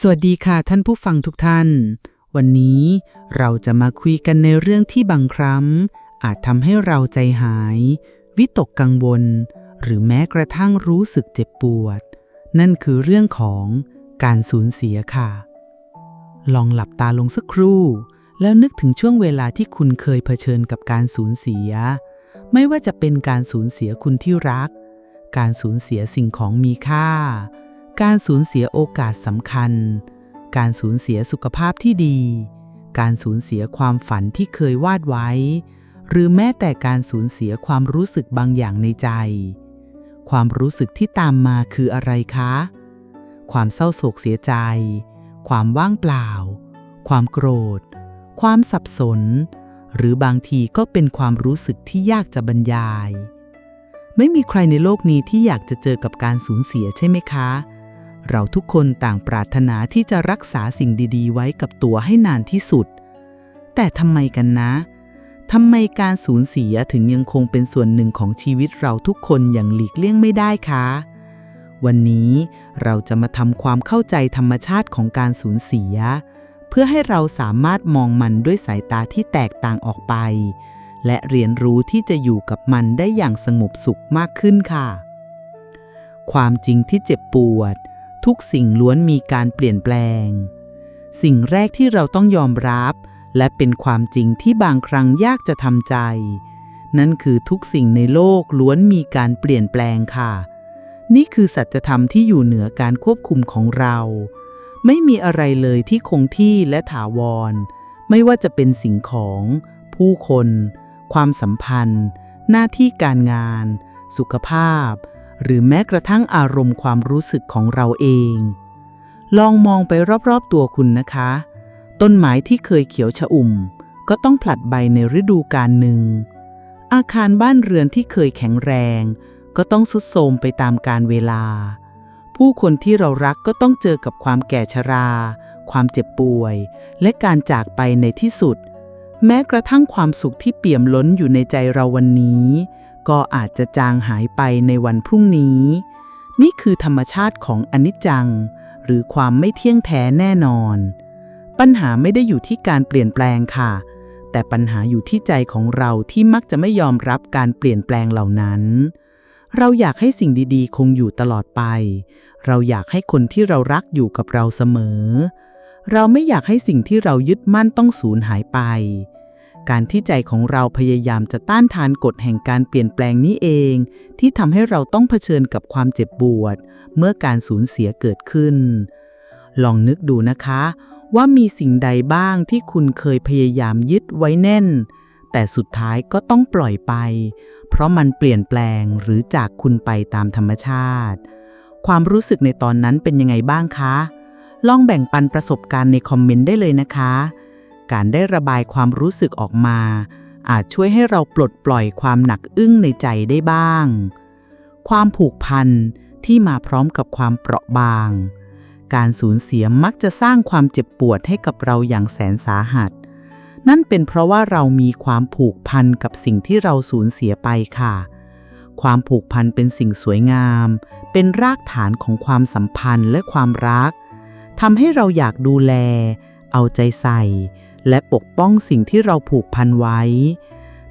สวัสดีค่ะท่านผู้ฟังทุกท่าน วันนี้เราจะมาคุยกันในเรื่องที่บางครั้ง อาจทำให้เราใจหาย วิตกกังวล หรือแม้กระทั่งรู้สึกเจ็บปวด นั่นคือเรื่องของการสูญเสียค่ะ ลองหลับตาลงสักครู่ แล้วนึกถึงช่วงเวลาที่คุณเคยเผชิญกับการสูญเสีย ไม่ว่าจะเป็นการสูญเสียคุณที่รัก การสูญเสียสิ่งของมีค่า การสูญเสียโอกาสสำคัญ การสูญเสียสุขภาพที่ดี การสูญเสียความฝันที่เคยวาดไว้ หรือแม้แต่การสูญเสียความรู้สึกบางอย่างในใจ ความรู้สึกที่ตามมาคืออะไรคะ ความเศร้าโศกเสียใจ ความว่างเปล่า ความโกรธ ความสับสน หรือบางทีก็เป็นความรู้สึกที่ยากจะบรรยายไม่มีใครในโลกนี้ที่อยากจะเจอกับการสูญเสียใช่ไหมคะ เราทุกคนต่างปรารถนาที่จะรักษาสิ่งดีๆ ไว้กับตัวให้นานที่สุด แต่ทำไมกันนะ ทำไมการสูญเสียถึงยังคงเป็นส่วนหนึ่งของชีวิตเราทุกคนอย่างหลีกเลี่ยงไม่ได้คะ วันนี้เราจะมาทำความเข้าใจธรรมชาติของการสูญเสีย เพื่อให้เราสามารถมองมันด้วยสายตาที่แตกต่างออกไป และเรียนรู้ที่จะอยู่กับมันได้อย่างสงบสุขมากขึ้นค่ะ ความจริงที่เจ็บปวด ทุกสิ่งล้วนมีการเปลี่ยนแปลง สิ่งแรกที่เราต้องยอมรับ และเป็นความจริงที่บางครั้งยากจะทำใจ นั่นคือทุกสิ่งในโลกล้วนมีการเปลี่ยนแปลงค่ะ นี่คือสัจธรรมที่อยู่เหนือการควบคุมของเรา ไม่มีอะไรเลยที่คงที่และถาวร ไม่ว่าจะเป็นสิ่งของ ผู้คน ความสัมพันธ์ หน้าที่การงาน สุขภาพ หรือแม้กระทั่งอารมณ์ความรู้สึกของเราเอง ลองมองไปรอบๆตัวคุณนะคะ ต้นไม้ที่เคยเขียวชอุ่ม ก็ต้องผลัดใบในฤดูกาลหนึ่ง อาคารบ้านเรือนที่เคยแข็งแรง ก็ต้องสุดโทรมไปตามกาลเวลา ผู้คนที่เรารักก็ต้องเจอกับความแก่ชรา ความเจ็บป่วย และการจากไปในที่สุด แม้กระทั่งความสุขที่เปี่ยมล้นอยู่ในใจเราวันนี้ ก็อาจจะจางหายไปในวันพรุ่งนี้ นี่คือธรรมชาติของอนิจจัง หรือความไม่เที่ยงแท้แน่นอน ปัญหาไม่ได้อยู่ที่การเปลี่ยนแปลงค่ะ แต่ปัญหาอยู่ที่ใจของเราที่มักจะไม่ยอมรับการเปลี่ยนแปลงเหล่านั้น เราอยากให้สิ่งดีๆ คงอยู่ตลอดไป เราอยากให้คนที่เรารักอยู่กับเราเสมอ เราไม่อยากให้สิ่งที่เรายึดมั่นต้องสูญหายไป การที่ใจของเราพยายามจะต้านทานกฎแห่งการเปลี่ยนแปลงนี้เอง ที่ทำให้เราต้องเผชิญกับความเจ็บปวด เมื่อการสูญเสียเกิดขึ้น ลองนึกดูนะคะ ว่ามีสิ่งใดบ้างที่คุณเคยพยายามยึดไว้แน่น แต่สุดท้ายก็ต้องปล่อยไป เพราะมันเปลี่ยนแปลงหรือจากคุณไปตามธรรมชาติ ความรู้สึกในตอนนั้นเป็นยังไงบ้างคะ ลองแบ่งปันประสบการณ์ในคอมเมนต์ได้เลยนะคะ การได้ระบายความรู้สึกออกมา อาจช่วยให้เราปลดปล่อยความหนักอึ้งในใจได้บ้าง ความผูกพันที่มาพร้อมกับความเปราะบาง การสูญเสียมักจะสร้างความเจ็บปวดให้กับเราอย่างแสนสาหัส นั่นเป็นเพราะว่าเรามีความผูกพันกับสิ่งที่เราสูญเสียไปค่ะ ความผูกพันเป็นสิ่งสวยงาม เป็นรากฐานของความสัมพันธ์และความรักทำให้เราอยากดูแล เอาใจใส่ และปกป้องสิ่งที่เราผูกพันไว้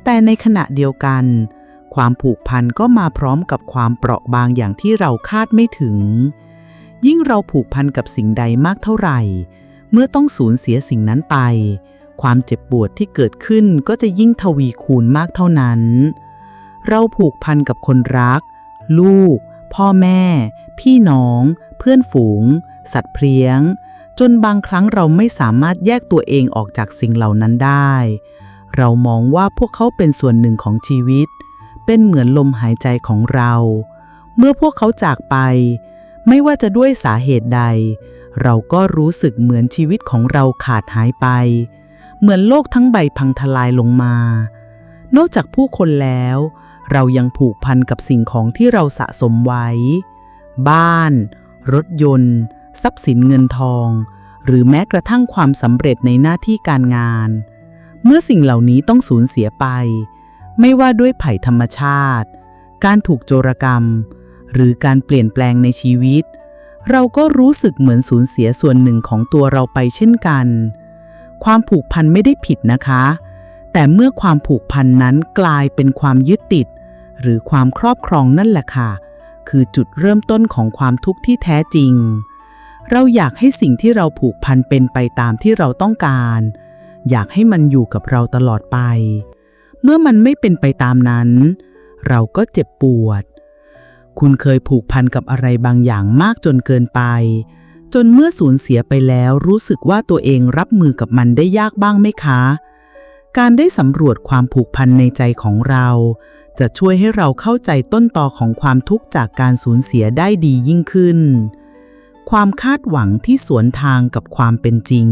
แต่ในขณะเดียวกัน ความผูกพันก็มาพร้อมกับความเปราะบางอย่างที่เราคาดไม่ถึง ยิ่งเราผูกพันกับสิ่งใดมากเท่าไหร่ เมื่อต้องสูญเสียสิ่งนั้นไป ความเจ็บปวดที่เกิดขึ้นก็จะยิ่งทวีคูณมากเท่านั้น เราผูกพันกับคนรัก ลูก พ่อแม่ พี่น้อง เพื่อนฝูง สัตว์เพลี้ยง จนบางครั้งเราไม่สามารถแยกตัวเองออกจากสิ่งเหล่านั้นได้ เรามองว่าพวกเขาเป็นส่วนหนึ่งของชีวิต เป็นเหมือนลมหายใจของเรา เมื่อพวกเขาจากไป ไม่ว่าจะด้วยสาเหตุใด เราก็รู้สึกเหมือนชีวิตของเราขาดหายไป เหมือนโลกทั้งใบพังทลายลงมา นอกจากผู้คนแล้ว เรายังผูกพันกับสิ่งของที่เราสะสมไว้ บ้าน รถยนต์ ทรัพย์สินเงินทอง หรือแม้กระทั่งความสำเร็จในหน้าที่การงาน เมื่อสิ่งเหล่านี้ต้องสูญเสียไป ไม่ว่าด้วยภัยธรรมชาติ การถูกโจรกรรม หรือการเปลี่ยนแปลงในชีวิต เราก็รู้สึกเหมือนสูญเสียส่วนหนึ่งของตัวเราไปเช่นกัน ความผูกพันไม่ได้ผิดนะคะ แต่เมื่อความผูกพันนั้นกลายเป็นความยึดติด หรือความครอบครองนั่นแหละค่ะ คือจุดเริ่มต้นของความทุกข์ที่แท้จริง เราอยากให้สิ่งที่เราผูกพันเป็นไปตามที่เราต้องการ อยากให้มันอยู่กับเราตลอดไป เมื่อมันไม่เป็นไปตามนั้น เราก็เจ็บปวด คุณเคยผูกพันกับอะไรบางอย่างมากจนเกินไป จนเมื่อสูญเสียไปแล้วรู้สึกว่าตัวเองรับมือกับมันได้ยากบ้างไหมคะ การได้สำรวจความผูกพันในใจของเรา จะช่วยให้เราเข้าใจต้นตอของความทุกข์จากการสูญเสียได้ดียิ่งขึ้น ความคาดหวังที่สวนทางกับความเป็นจริง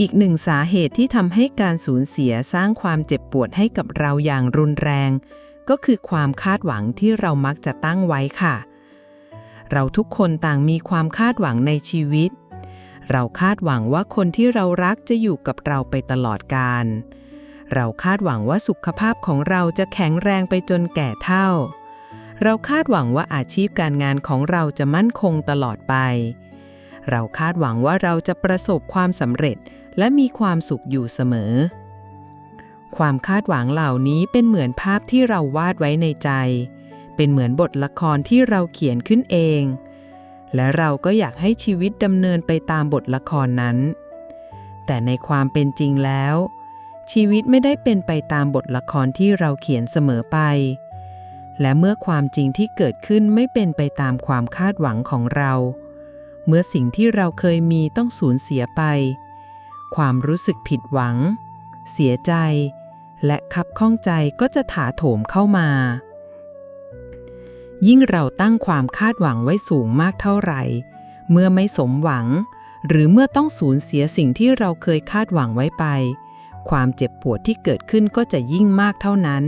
อีกหนึ่งสาเหตุที่ทำให้การสูญเสียสร้างความเจ็บปวดให้กับเราอย่างรุนแรง ก็คือความคาดหวังที่เรามักจะตั้งไว้ค่ะ เราทุกคนต่างมีความคาดหวังในชีวิต เราคาดหวังว่าคนที่เรารักจะอยู่กับเราไปตลอดกาลเราคาดหวังว่าสุขภาพของเราจะแข็งแรงไปจนแก่เฒ่า เราคาดหวังว่าอาชีพการงานของเราจะมั่นคงตลอดไป เราคาดหวังว่าเราจะประสบความสำเร็จและมีความสุขอยู่เสมอ ความคาดหวังเหล่านี้เป็นเหมือนภาพที่เราวาดไว้ในใจ เป็นเหมือนบทละครที่เราเขียนขึ้นเอง และเราก็อยากให้ชีวิตดำเนินไปตามบทละครนั้น แต่ในความเป็นจริงแล้ว ชีวิตไม่ได้เป็นไปตามบทละครที่เราเขียนเสมอไป และเมื่อความจริงที่เกิดขึ้นไม่เป็นไปตามความคาดหวังของเรา เมื่อสิ่งที่เราเคยมีต้องสูญเสียไป ความรู้สึกผิดหวัง เสียใจ และคับข้องใจก็จะถาโถมเข้ามา ยิ่งเราตั้งความคาดหวังไว้สูงมากเท่าไหร่ เมื่อไม่สมหวัง หรือเมื่อต้องสูญเสียสิ่งที่เราเคยคาดหวังไว้ไป ความเจ็บปวดที่เกิดขึ้นก็จะยิ่งมากเท่านั้น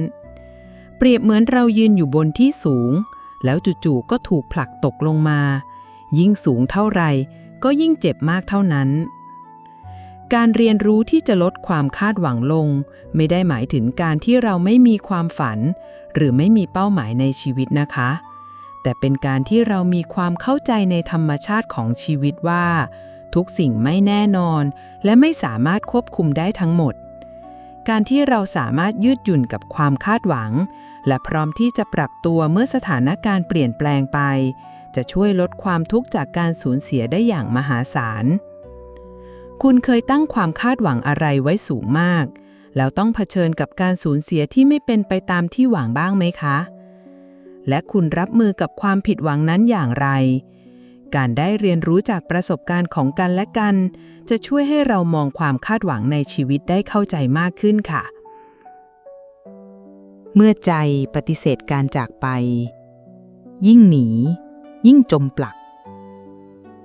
เปรียบเหมือนเรายืนอยู่บนที่สูง แล้วจู่ๆก็ถูกผลักตกลงมา ยิ่งสูงเท่าไรก็ยิ่งเจ็บมากเท่านั้น การเรียนรู้ที่จะลดความคาดหวังลง ไม่ได้หมายถึงการที่เราไม่มีความฝัน หรือไม่มีเป้าหมายในชีวิตนะคะ แต่เป็นการที่เรามีความเข้าใจในธรรมชาติของชีวิตว่า ทุกสิ่งไม่แน่นอน และไม่สามารถควบคุมได้ทั้งหมดการที่เราสามารถยืดหยุ่นกับความคาดหวัง และพร้อมที่จะปรับตัวเมื่อสถานการณ์เปลี่ยนแปลงไป จะช่วยลดความทุกข์จากการสูญเสียได้อย่างมหาศาล คุณเคยตั้งความคาดหวังอะไรไว้สูงมาก แล้วต้องเผชิญกับการสูญเสียที่ไม่เป็นไปตามที่หวังบ้างไหมคะ และคุณรับมือกับความผิดหวังนั้นอย่างไร การได้เรียนรู้จากประสบการณ์ของกันและกัน จะช่วยให้เรามองความคาดหวังในชีวิตได้เข้าใจมากขึ้นค่ะ เมื่อใจปฏิเสธการจากไป ยิ่งหนี ยิ่งจมปลัก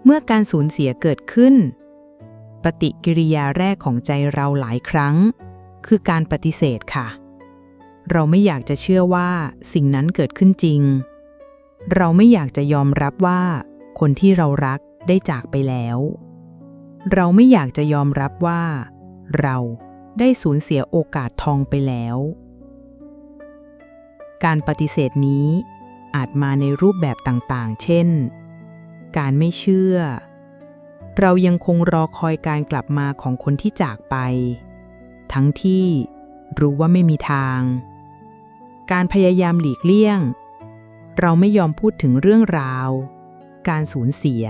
เมื่อการสูญเสียเกิดขึ้น ปฏิกิริยาแรกของใจเราหลายครั้ง คือการปฏิเสธค่ะ เราไม่อยากจะเชื่อว่าสิ่งนั้นเกิดขึ้นจริง เราไม่อยากจะยอมรับว่า คนที่เรารักได้จากไปแล้ว เราไม่อยากจะยอมรับว่า เราได้สูญเสียโอกาสทองไปแล้ว การปฏิเสธนี้อาจมาในรูปแบบต่างๆ เช่น การไม่เชื่อ เรายังคงรอคอยการกลับมาของคนที่จากไป ทั้งที่รู้ว่าไม่มีทาง การพยายามหลีกเลี่ยง เราไม่ยอมพูดถึงเรื่องราว การสูญเสีย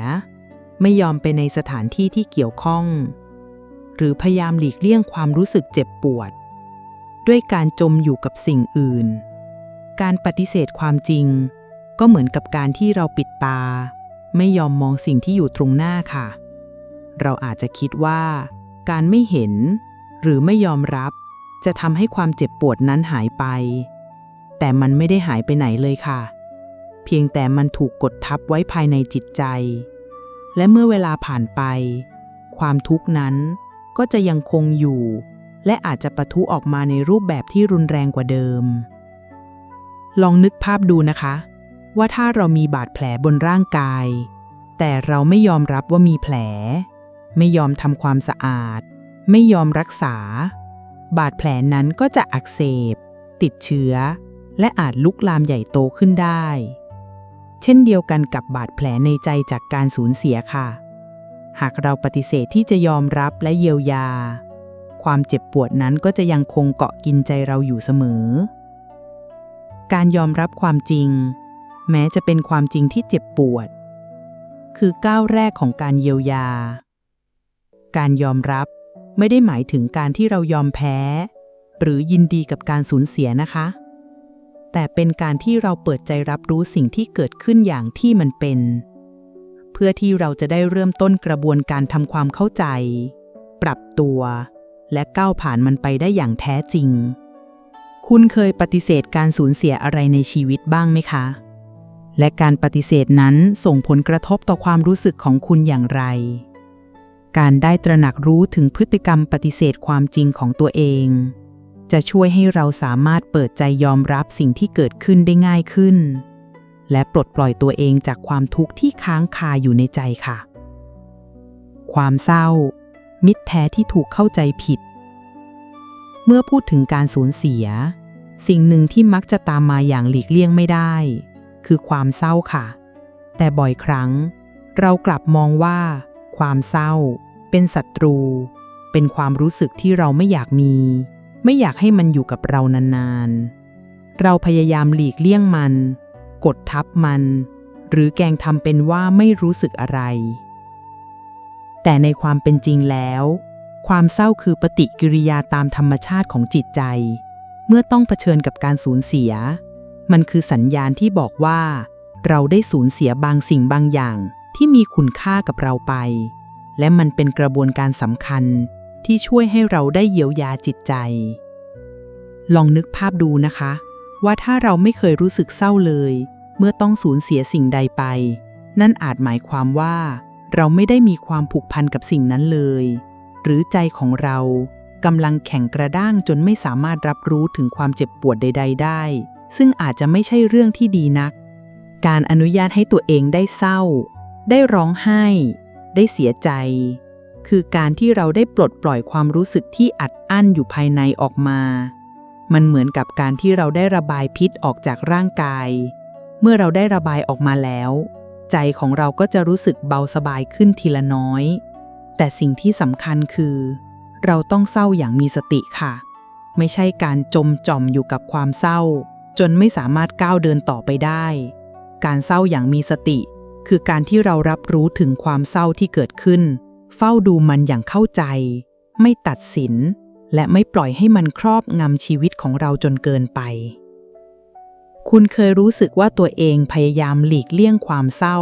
ไม่ยอมไปในสถานที่ที่เกี่ยวข้อง หรือพยายามหลีกเลี่ยงความรู้สึกเจ็บปวด ด้วยการจมอยู่กับสิ่งอื่น การปฏิเสธความจริง ก็เหมือนกับการที่เราปิดตา ไม่ยอมมองสิ่งที่อยู่ตรงหน้าค่ะ เราอาจจะคิดว่า การไม่เห็น หรือไม่ยอมรับ จะทำให้ความเจ็บปวดนั้นหายไป แต่มันไม่ได้หายไปไหนเลยค่ะ เพียงแต่มันถูกกดทับไว้ภายในจิตใจ และเมื่อเวลาผ่านไป ความทุกข์นั้นก็จะยังคงอยู่ และอาจจะปะทุออกมาในรูปแบบที่รุนแรงกว่าเดิม ลองนึกภาพดูนะคะ ว่าถ้าเรามีบาดแผลบนร่างกาย แต่เราไม่ยอมรับว่ามีแผล ไม่ยอมทำความสะอาด ไม่ยอมรักษา บาดแผลนั้นก็จะอักเสบ ติดเชื้อ และอาจลุกลามใหญ่โตขึ้นได้ เช่นเดียวกันกับบาดแผลในใจจากการสูญเสียค่ะ หากเราปฏิเสธที่จะยอมรับและเยียวยา ความเจ็บปวดนั้นก็จะยังคงเกาะกินใจเราอยู่เสมอ การยอมรับความจริง แม้จะเป็นความจริงที่เจ็บปวด คือก้าวแรกของการเยียวยา การยอมรับไม่ได้หมายถึงการที่เรายอมแพ้ หรือยินดีกับการสูญเสียนะคะ แต่เป็นการที่เราเปิดใจรับรู้สิ่งที่เกิดขึ้นอย่างที่มันเป็น เพื่อที่เราจะได้เริ่มต้นกระบวนการทำความเข้าใจ ปรับตัว และก้าวผ่านมันไปได้อย่างแท้จริง คุณเคยปฏิเสธการสูญเสียอะไรในชีวิตบ้างไหมคะ และการปฏิเสธนั้นส่งผลกระทบต่อความรู้สึกของคุณอย่างไร การได้ตระหนักรู้ถึงพฤติกรรมปฏิเสธความจริงของตัวเอง จะช่วยให้เราสามารถเปิดใจยอมรับสิ่งที่เกิดขึ้นได้ง่ายขึ้น และปลดปล่อยตัวเองจากความทุกข์ที่ค้างคาอยู่ในใจค่ะ ความเศร้า มิตรแท้ที่ถูกเข้าใจผิด เมื่อพูดถึงการสูญเสีย สิ่งหนึ่งที่มักจะตามมาอย่างหลีกเลี่ยงไม่ได้ คือความเศร้าค่ะ แต่บ่อยครั้ง เรากลับมองว่า ความเศร้า เป็นศัตรู เป็นความรู้สึกที่เราไม่อยากมี ไม่อยากให้มันอยู่กับเรานานๆ เราพยายามหลีกเลี่ยงมัน กดทับมัน หรือแกล้งทำเป็นว่าไม่รู้สึกอะไร แต่ในความเป็นจริงแล้ว ความเศร้าคือปฏิกิริยาตามธรรมชาติของจิตใจ เมื่อต้องเผชิญกับการสูญเสีย มันคือสัญญาณที่บอกว่า เราได้สูญเสียบางสิ่งบางอย่างที่มีคุณค่ากับเราไป และมันเป็นกระบวนการสำคัญที่ช่วยให้เราได้เยียวยาจิตใจ ลองนึกภาพดูนะคะ ว่าถ้าเราไม่เคยรู้สึกเศร้าเลย เมื่อต้องสูญเสียสิ่งใดไป นั่นอาจหมายความว่า เราไม่ได้มีความผูกพันกับสิ่งนั้นเลย หรือใจของเรากำลังแข็งกระด้างจนไม่สามารถรับรู้ถึงความเจ็บปวดใด ๆ ได้ ซึ่งอาจจะไม่ใช่เรื่องที่ดีนัก การอนุญาตให้ตัวเองได้เศร้า ได้ร้องไห้ ได้เสียใจ คือการที่เราได้ปลดปล่อยความรู้สึกที่อัดอั้นอยู่ภายในออกมา มันเหมือนกับการที่เราได้ระบายพิษออกจากร่างกาย เมื่อเราได้ระบายออกมาแล้ว ใจของเราก็จะรู้สึกเบาสบายขึ้นทีละน้อย แต่สิ่งที่สำคัญคือ เราต้องเศร้าอย่างมีสติค่ะ ไม่ใช่การจมจอมอยู่กับความเศร้า จนไม่สามารถก้าวเดินต่อไปได้ การเศร้าอย่างมีสติ คือการที่เรารับรู้ถึงความเศร้าที่เกิดขึ้น เฝ้าดูมันอย่างเข้าใจ ไม่ตัดสิน และไม่ปล่อยให้มันครอบงำชีวิตของเราจนเกินไป คุณเคยรู้สึกว่าตัวเองพยายามหลีกเลี่ยงความเศร้า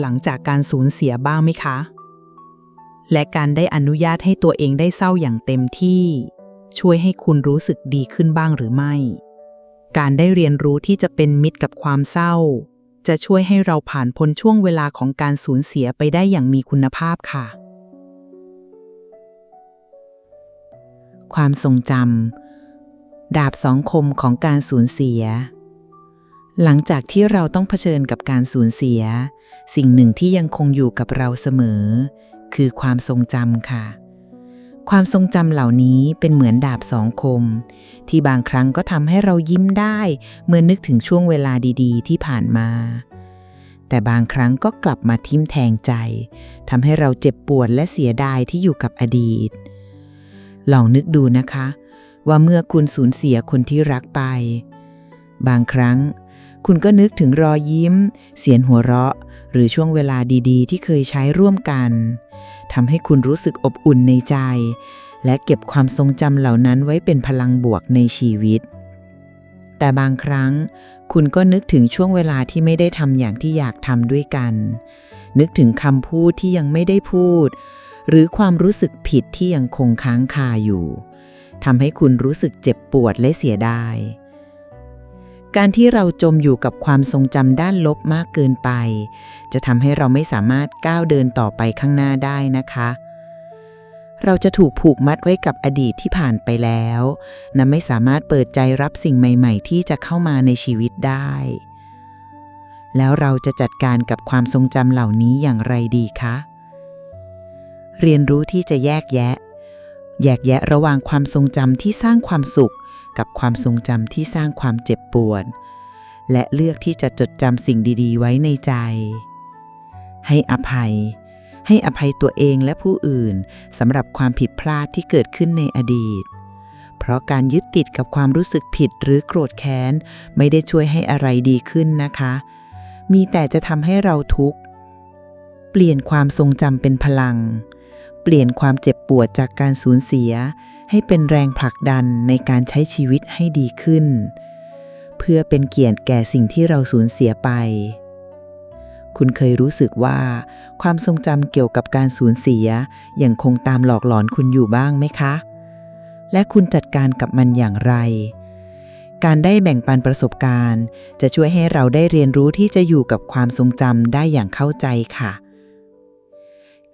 หลังจากการสูญเสียบ้างไหมคะ และการได้อนุญาตให้ตัวเองได้เศร้าอย่างเต็มที่ ช่วยให้คุณรู้สึกดีขึ้นบ้างหรือไม่ การได้เรียนรู้ที่จะเป็นมิตรกับความเศร้า จะช่วยให้เราผ่านพ้นช่วงเวลาของการสูญเสียไปได้อย่างมีคุณภาพค่ะ ความทรงจำดาบสองคมของการสูญเสียหลังจากที่เราต้องเผชิญกับการสูญเสีย สิ่งหนึ่งที่ยังคงอยู่กับเราเสมอ คือความทรงจำค่ะ ความทรงจำเหล่านี้เป็นเหมือนดาบสองคม ที่บางครั้งก็ทำให้เรายิ้มได้ เมื่อนึกถึงช่วงเวลาดีๆ ที่ผ่านมา แต่บางครั้งก็กลับมาทิ่มแทงใจทำให้เราเจ็บปวดและเสียดายที่อยู่กับอดีต ลองนึกดูนะคะ ว่าเมื่อคุณสูญเสียคนที่รักไป บางครั้งคุณก็นึกถึงรอยยิ้ม เสียงหัวเราะ หรือช่วงเวลาดีๆ ที่เคยใช้ร่วมกัน ทำให้คุณรู้สึกอบอุ่นในใจ และเก็บความทรงจำเหล่านั้นไว้เป็นพลังบวกในชีวิต แต่บางครั้ง คุณก็นึกถึงช่วงเวลาที่ไม่ได้ทำอย่างที่อยากทำด้วยกัน นึกถึงคำพูดที่ยังไม่ได้พูด หรือความรู้สึกผิดที่ยังคงค้างคาอยู่ทำให้คุณรู้สึกเจ็บปวดและเสียดาย การที่เราจมอยู่กับความทรงจำด้านลบมากเกินไป จะทำให้เราไม่สามารถก้าวเดินต่อไปข้างหน้าได้นะคะ เราจะถูกผูกมัดไว้กับอดีตที่ผ่านไปแล้วนะไม่สามารถเปิดใจรับสิ่งใหม่ ๆ ที่จะเข้ามาในชีวิตได้ แล้วเราจะจัดการกับความทรงจำเหล่านี้อย่างไรดีคะ เรียนรู้ที่จะแยกแยะ แยกแยะระหว่างความทรงจำที่สร้างความสุข กับความทรงจำที่สร้างความเจ็บปวด และเลือกที่จะจดจำสิ่งดีๆ ไว้ในใจ ให้อภัย ให้อภัยตัวเองและผู้อื่นสำหรับความผิดพลาดที่เกิดขึ้นในอดีต เพราะการยึดติดกับความรู้สึกผิดหรือโกรธแค้น ไม่ได้ช่วยให้อะไรดีขึ้นนะคะ มีแต่จะทำให้เราทุกข์ เปลี่ยนความทรงจำเป็นพลัง เปลี่ยนความเจ็บปวดจากการสูญเสีย ให้เป็นแรงผลักดันในการใช้ชีวิตให้ดีขึ้น เพื่อเป็นเกียรติแก่สิ่งที่เราสูญเสียไป คุณเคยรู้สึกว่า ความทรงจำเกี่ยวกับการสูญเสียยังคงตามหลอกหลอนคุณอยู่บ้างไหมคะ และคุณจัดการกับมันอย่างไร การได้แบ่งปันประสบการณ์ จะช่วยให้เราได้เรียนรู้ที่จะอยู่กับความทรงจำได้อย่างเข้าใจค่ะ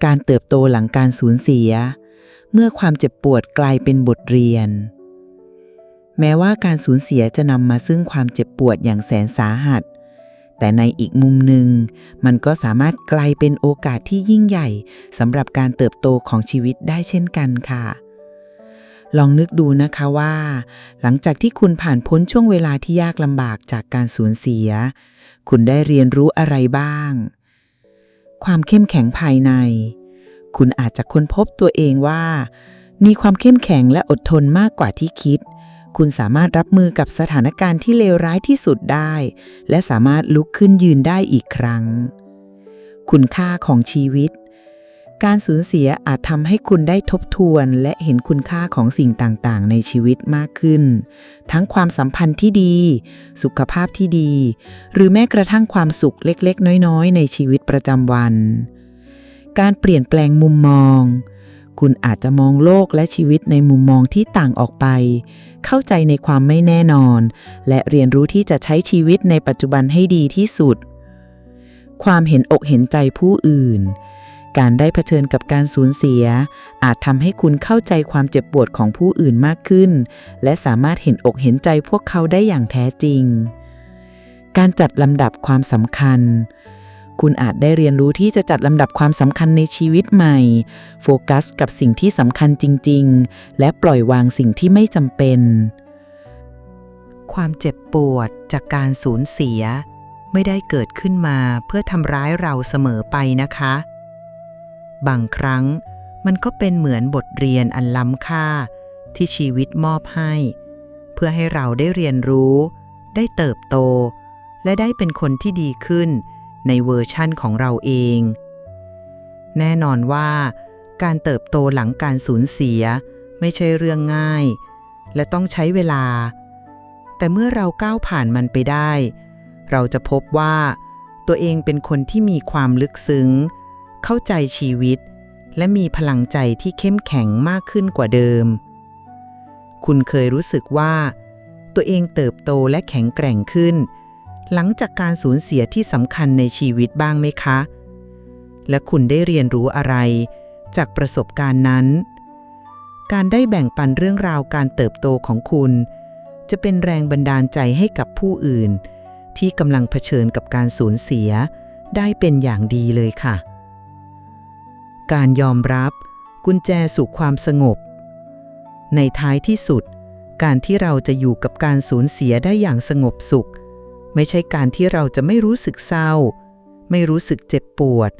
การเติบโตหลังการสูญเสีย เมื่อความเจ็บปวดกลายเป็นบทเรียน แม้ว่าการสูญเสียจะนำมาซึ่งความเจ็บปวดอย่างแสนสาหัส แต่ในอีกมุมหนึ่ง มันก็สามารถกลายเป็นโอกาสที่ยิ่งใหญ่สำหรับการเติบโตของชีวิตได้เช่นกันค่ะ ลองนึกดูนะคะว่า หลังจากที่คุณผ่านพ้นช่วงเวลาที่ยากลำบากจากการสูญเสีย คุณได้เรียนรู้อะไรบ้าง ความเข้มแข็งภายใน คุณอาจจะค้นพบตัวเองว่า มีความเข้มแข็งและอดทนมากกว่าที่คิด คุณสามารถรับมือกับสถานการณ์ที่เลวร้ายที่สุดได้ และสามารถลุกขึ้นยืนได้อีกครั้ง คุณค่าของชีวิต การสูญเสียอาจทำให้คุณได้ทบทวนและเห็นคุณค่าของสิ่งต่างๆ ในชีวิตมากขึ้น ทั้งความสัมพันธ์ที่ดี สุขภาพที่ดี หรือแม้กระทั่งความสุขเล็กๆ น้อยๆ ในชีวิตประจำวัน การเปลี่ยนแปลงมุมมอง คุณอาจจะมองโลกและชีวิตในมุมมองที่ต่างออกไป เข้าใจในความไม่แน่นอน และเรียนรู้ที่จะใช้ชีวิตในปัจจุบันให้ดีที่สุด ความเห็นอกเห็นใจผู้อื่น การได้เผชิญกับการสูญเสีย อาจทำให้คุณเข้าใจความเจ็บปวดของผู้อื่นมากขึ้น และสามารถเห็นอกเห็นใจพวกเขาได้อย่างแท้จริง การจัดลำดับความสำคัญ คุณอาจได้เรียนรู้ที่จะจัดลำดับความสำคัญในชีวิตใหม่ โฟกัสกับสิ่งที่สำคัญจริง ๆ และปล่อยวางสิ่งที่ไม่จำเป็น ความเจ็บปวดจากการสูญเสีย ไม่ได้เกิดขึ้นมาเพื่อทำร้ายเราเสมอไปนะคะ บางครั้งมันก็เป็นเหมือนบทเรียนอันล้ำค่าที่ชีวิตมอบให้ เพื่อให้เราได้เรียนรู้ ได้เติบโต และได้เป็นคนที่ดีขึ้น ในเวอร์ชั่นของเราเอง แน่นอนว่าการเติบโตหลังการสูญเสียไม่ใช่เรื่องง่าย และต้องใช้เวลา แต่เมื่อเราก้าวผ่านมันไปได้ เราจะพบว่า ตัวเองเป็นคนที่มีความลึกซึ้ง เข้าใจชีวิต และมีพลังใจที่เข้มแข็งมากขึ้นกว่าเดิม คุณเคยรู้สึกว่า ตัวเองเติบโตและแข็งแกร่งขึ้น หลังจากการสูญเสียที่สำคัญในชีวิตบ้างไหมคะ และคุณได้เรียนรู้อะไร จากประสบการณ์นั้น การได้แบ่งปันเรื่องราวการเติบโตของคุณ จะเป็นแรงบันดาลใจให้กับผู้อื่น ที่กำลังเผชิญกับการสูญเสีย ได้เป็นอย่างดีเลยค่ะ การยอมรับ กุญแจสู่ความสงบ ในท้ายที่สุด การที่เราจะอยู่กับการสูญเสียได้อย่างสงบสุข ไม่ใช่การที่เราจะไม่รู้สึกเศร้า ไม่รู้สึกเจ็บปวด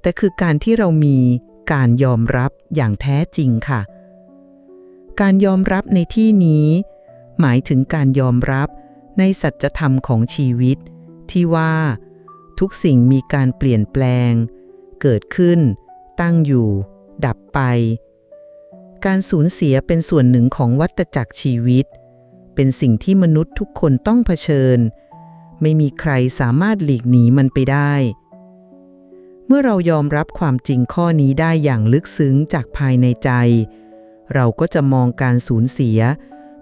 แต่คือการที่เรามีการยอมรับอย่างแท้จริงค่ะ การยอมรับในที่นี้ หมายถึงการยอมรับในสัจธรรมของชีวิต ที่ว่า ทุกสิ่งมีการเปลี่ยนแปลง เกิดขึ้น ตั้งอยู่ ดับไป การสูญเสียเป็นส่วนหนึ่งของวัฏจักรชีวิต เป็นสิ่งที่มนุษย์ทุกคนต้องเผชิญ ไม่มีใครสามารถหลีกหนีมันไปได้ เมื่อเรายอมรับความจริงข้อนี้ได้อย่างลึกซึ้งจากภายในใจ เราก็จะมองการสูญเสีย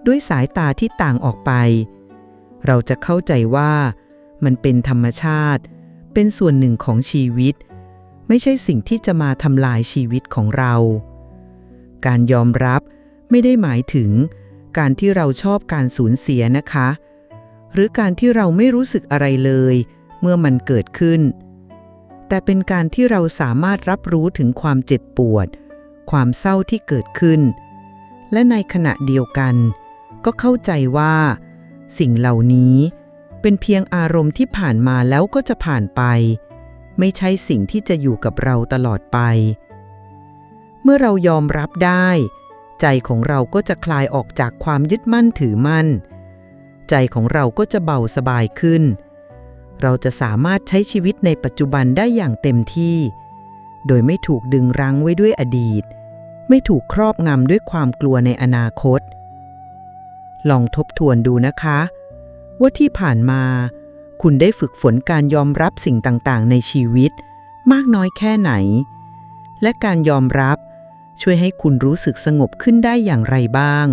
ด้วยสายตาที่ต่างออกไป เราจะเข้าใจว่ามันเป็นธรรมชาติ เป็นส่วนหนึ่งของชีวิต ไม่ใช่สิ่งที่จะมาทำลายชีวิตของเรา การยอมรับไม่ได้หมายถึงการที่เราชอบการสูญเสียนะคะ หรือการที่เราไม่รู้สึกอะไรเลย เมื่อมันเกิดขึ้น แต่เป็นการที่เราสามารถรับรู้ถึงความเจ็บปวด ความเศร้าที่เกิดขึ้น และในขณะเดียวกัน ก็เข้าใจว่า สิ่งเหล่านี้เป็นเพียงอารมณ์ที่ผ่านมาแล้วก็จะผ่านไป ไม่ใช่สิ่งที่จะอยู่กับเราตลอดไป เมื่อเรายอมรับได้ ใจของเราก็จะคลายออกจากความยึดมั่นถือมั่น ใจของเราก็จะเบาสบายขึ้น เราจะสามารถใช้ชีวิตในปัจจุบันได้อย่างเต็มที่ โดยไม่ถูกดึงรั้งไว้ด้วยอดีต ไม่ถูกครอบงำด้วยความกลัวในอนาคต ลองทบทวนดูนะคะ ว่าที่ผ่านมา คุณได้ฝึกฝนการยอมรับสิ่งต่างๆ ในชีวิต มากน้อยแค่ไหน และการยอมรับช่วยให้คุณรู้สึกสงบขึ้นได้อย่างไรบ้าง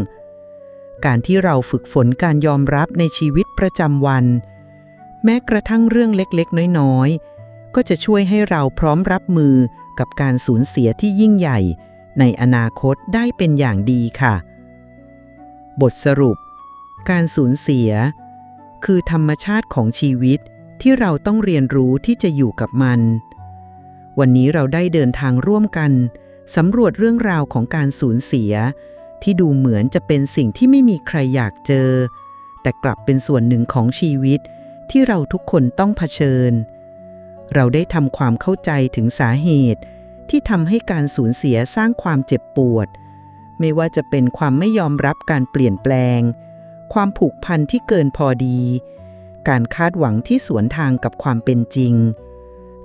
การที่เราฝึกฝนการยอมรับในชีวิตประจำวัน แม้กระทั่งเรื่องเล็กๆ น้อยๆ ก็จะช่วยให้เราพร้อมรับมือกับการสูญเสียที่ยิ่งใหญ่ ในอนาคตได้เป็นอย่างดีค่ะ บทสรุป การสูญเสีย คือธรรมชาติของชีวิตที่เราต้องเรียนรู้ที่จะอยู่กับมัน วันนี้เราได้เดินทางร่วมกันสำรวจเรื่องราวของการสูญเสีย ที่ดูเหมือนจะเป็นสิ่งที่ไม่มีใครอยากเจอ แต่กลับเป็นส่วนหนึ่งของชีวิตที่เราทุกคนต้องเผชิญ เราได้ทำความเข้าใจถึงสาเหตุ ที่ทำให้การสูญเสียสร้างความเจ็บปวด ไม่ว่าจะเป็นความไม่ยอมรับการเปลี่ยนแปลง ความผูกพันที่เกินพอดี การคาดหวังที่สวนทางกับความเป็นจริง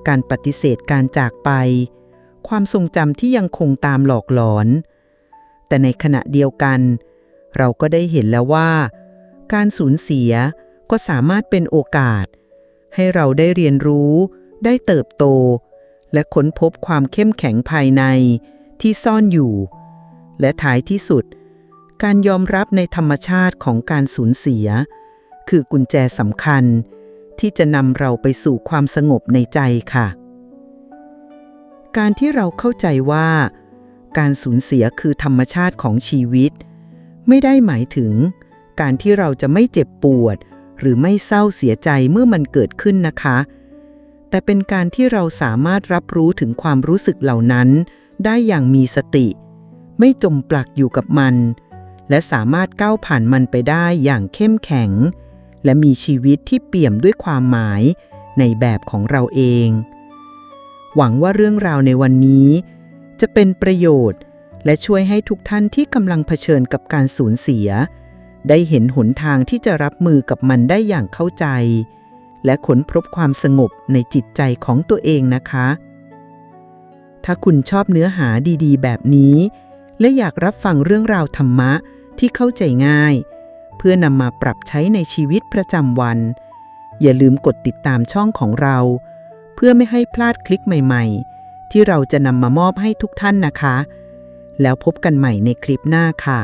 การปฏิเสธการจากไป ความทรงจำที่ยังคงตามหลอกหลอน แต่ในขณะเดียวกัน เราก็ได้เห็นแล้วว่า การสูญเสียก็สามารถเป็นโอกาส ให้เราได้เรียนรู้ ได้เติบโต และค้นพบความเข้มแข็งภายในที่ซ่อนอยู่ และท้ายที่สุด การยอมรับในธรรมชาติของการสูญเสีย คือกุญแจสำคัญ ที่จะนำเราไปสู่ความสงบในใจค่ะ การที่เราเข้าใจว่า การสูญเสียคือธรรมชาติของชีวิต ไม่ได้หมายถึง การที่เราจะไม่เจ็บปวด หรือไม่เศร้าเสียใจเมื่อมันเกิดขึ้นนะคะ แต่เป็นการที่เราสามารถรับรู้ถึงความรู้สึกเหล่านั้น ได้อย่างมีสติ ไม่จมปลักอยู่กับมัน และสามารถก้าวผ่านมันไปได้อย่างเข้มแข็ง และมีชีวิตที่เปี่ยมด้วยความหมายในแบบของเราเอง หวังว่าเรื่องราวในวันนี้ จะเป็นประโยชน์ และช่วยให้ทุกท่านที่กำลังเผชิญกับการสูญเสีย ได้เห็นหนทางที่จะรับมือกับมันได้อย่างเข้าใจ และค้นพบความสงบในจิตใจของตัวเองนะคะ ถ้าคุณชอบเนื้อหาดีๆ แบบนี้ และอยากรับฟังเรื่องราวธรรมะที่เข้าใจง่าย เพื่อนำมาปรับใช้ในชีวิตประจำวัน อย่าลืมกดติดตามช่องของเรา เพื่อไม่ให้พลาดคลิปใหม่ ๆ ที่เราจะนำมามอบให้ทุกท่านนะคะ แล้วพบกันใหม่ในคลิปหน้าค่ะ